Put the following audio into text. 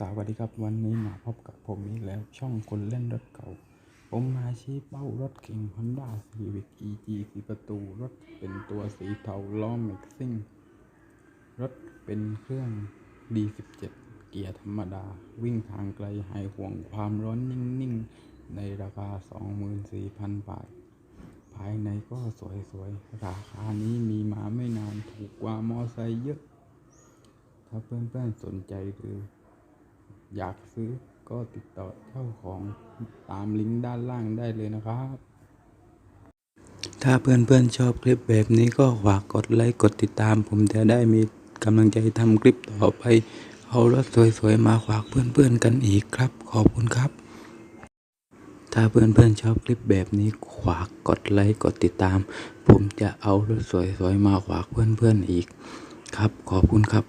สวัสดีครับวันนี้มาพบกับผมอีกแล้วช่องคนเล่นรถเก่า ผมมาชี้เป้ารถเก่ง Honda Civic EG สีประตู รถเป็นตัวสีเทาล้อแม็กซิ่ง รถเป็นเครื่อง D17 เกียร์ธรรมดา วิ่งทางไกลหายห่วงความร้อนนิ่ง ๆ ในราคา 24,000 บาท ภายในก็สวย ๆ ราคานี้มีมาไม่นานถูกกว่ามอไซค์เยอะ ถ้าเพื่อน ๆ สนใจหรือ อยากซื้อก็ติดต่อเจ้าของตามลิงก์ด้านล่างได้เลยนะครับ ถ้าเพื่อนๆชอบคลิปแบบนี้ก็ฝากกดไลค์กดติดตาม ผมจะได้มีกำลังใจทำคลิปต่อไป เอารถสวยๆมาฝากเพื่อนๆกันอีกครับ ขอบคุณครับ ถ้าเพื่อนๆชอบคลิปแบบนี้ฝากกดไลค์กดติดตาม ผมจะเอารถสวยๆมาฝากเพื่อนๆอีก ครับ ขอบคุณครับ